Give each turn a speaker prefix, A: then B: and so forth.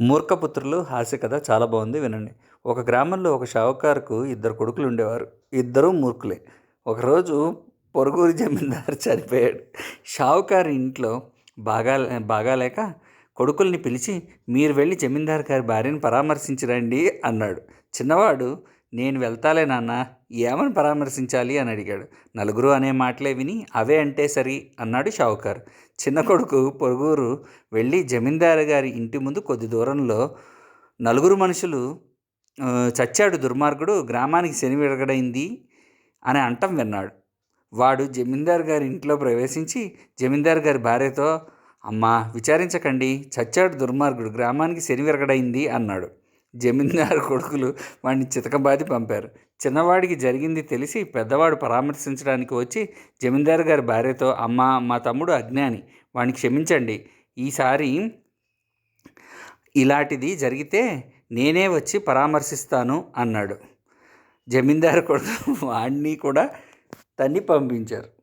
A: మూర్ఖపుత్రులు హాస్య కథ చాలా బాగుంది వినండి. ఒక గ్రామంలో ఒక షావుకారుకు ఇద్దరు కొడుకులు ఉండేవారు. ఇద్దరూ మూర్ఖులే. ఒకరోజు పొరుగురు జమీందారు చనిపోయాడు. షావుకారు ఇంట్లో బాగా బాగాలేక కొడుకుల్ని పిలిచి మీరు వెళ్ళి జమీందారు గారి భార్యను పరామర్శించరండి అన్నాడు. చిన్నవాడు నేను వెళ్తాలే నాన్న ఏమని పరామర్శించాలి అని అడిగాడు. నలుగురు అనే మాటలే విని అవే అంటే సరి అన్నాడు షావుకారు. చిన్న కొడుకు పొరుగురు వెళ్ళి జమీందారు గారి ఇంటి ముందు కొద్ది దూరంలో నలుగురు మనుషులు చచ్చాడు దుర్మార్గుడు గ్రామానికి శని విరగడైంది అని అంటం విన్నాడు. వాడు జమీందారు గారి ఇంట్లో ప్రవేశించి జమీందారు గారి భార్యతో అమ్మా విచారించకండి చచ్చాడు దుర్మార్గుడు గ్రామానికి శని విరగడైంది అన్నాడు. జమీందారు కొడుకులు వాడిని చితకబాది పంపారు. చిన్నవాడికి జరిగింది తెలిసి పెద్దవాడు పరామర్శించడానికి వచ్చి జమీందారు గారి భార్యతో అమ్మ మా తమ్ముడు అజ్ఞాని వాడిని క్షమించండి. ఈసారి ఇలాంటిది జరిగితే నేనే వచ్చి పరామర్శిస్తాను అన్నాడు. జమీందారు కొడుకు వాడిని కూడా తన్ని పంపించారు.